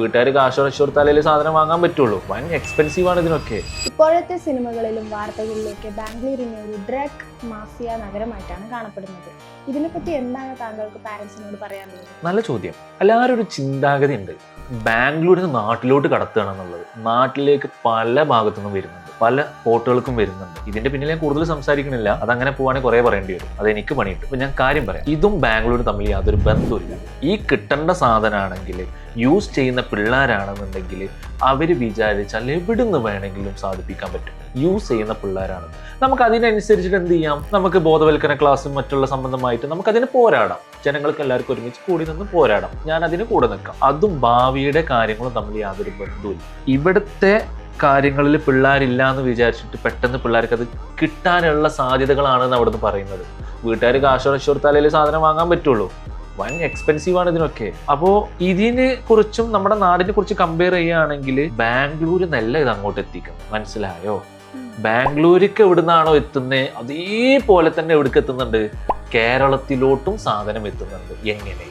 വീട്ടുകാർ കാശ് ഉറച്ചു കൊടുത്താലേ സാധനം വാങ്ങാൻ പറ്റുള്ളൂ. വൻ എക്സ്പെൻസീവ് ആണ് ഇതിനൊക്കെ. ഇപ്പോഴത്തെ സിനിമകളിലും വാർത്തകളിലേക്ക് ബാംഗ്ലൂരിനെ ഒരു ഡ്രഗ് മാഫിയ നഗരമായിട്ടാണ് കാണപ്പെടുന്നത്. ഇതിനെപ്പറ്റി എന്താണ് താങ്കൾക്ക് പാരന്റ്സിനോട് പറയാനുള്ളത്? നല്ല ചോദ്യം. എല്ലാവരും ഒരു ചിന്താഗതി ഉണ്ട് ബാംഗ്ലൂരിൽ നിന്ന് നാട്ടിലോട്ട് കടത്തുകയാണ് എന്നുള്ളത് നാട്ടിലേക്ക് പല ഭാഗത്തുനിന്നും വരുന്നുണ്ട്. പല പോർട്ടുകൾക്കും വരുന്നുണ്ട്. ഇതിന്റെ പിന്നിൽ ഞാൻ കൂടുതൽ സംസാരിക്കണില്ല. അതങ്ങനെ പോവാണെങ്കിൽ കുറേ പറയേണ്ടി വരും. അത് എനിക്ക് പണിയിട്ട് ഞാൻ കാര്യം പറയാം. ഇതും ബാംഗ്ലൂരും തമ്മിൽ യാതൊരു ബന്ധമില്ല ഈ കിട്ടേണ്ട സാധനമാണെങ്കിൽ യൂസ് ചെയ്യുന്ന പിള്ളേരാണെന്നുണ്ടെങ്കിൽ അവർ വിചാരിച്ചാൽ എവിടുന്ന് വേണമെങ്കിലും സാധിപ്പിക്കാൻ പറ്റും. യൂസ് ചെയ്യുന്ന പിള്ളേരാണ് നമുക്ക് അതിനനുസരിച്ചിട്ട് എന്ത് ചെയ്യാം? നമുക്ക് ബോധവൽക്കരണ ക്ലാസ്സും മറ്റുള്ള സംബന്ധമായിട്ട് നമുക്ക് അതിന് പോരാടാം. ജനങ്ങൾക്ക് എല്ലാവർക്കും ഒരുമിച്ച് കൂടി നിന്ന് പോരാടാം. ഞാൻ അതിന് കൂടെ നിൽക്കാം. അതും ഭാവിയുടെ കാര്യങ്ങളും തമ്മിൽ യാതൊരു ബന്ധവുമില്ല. ഇവിടുത്തെ കാര്യങ്ങളിൽ പിള്ളേരില്ല എന്ന് വിചാരിച്ചിട്ട് പെട്ടെന്ന് പിള്ളേർക്ക് അത് കിട്ടാനുള്ള സാധ്യതകളാണെന്ന് അവിടുന്ന് പറയുന്നത്. വീട്ടുകാർ കാശ് ഉറച്ചു കൊടുത്താലേ സാധനം വാങ്ങാൻ പറ്റുള്ളൂ. വൻ എക്സ്പെൻസീവ് ആണ് ഇതിനൊക്കെ. അപ്പോൾ ഇതിനെ കുറിച്ചും നമ്മുടെ നാടിനെ കുറിച്ച് കമ്പയർ ചെയ്യുകയാണെങ്കിൽ ബാംഗ്ലൂർ നല്ല ഇത് അങ്ങോട്ട് എത്തിക്കും മനസ്സിലായോ? ബാംഗ്ലൂരിക്ക് എവിടുന്നാണോ എത്തുന്നത് അതേപോലെ തന്നെ എവിടേക്ക് എത്തുന്നുണ്ട്? കേരളത്തിലോട്ടും സാധനം എത്തുന്നുണ്ട് എങ്ങനെ?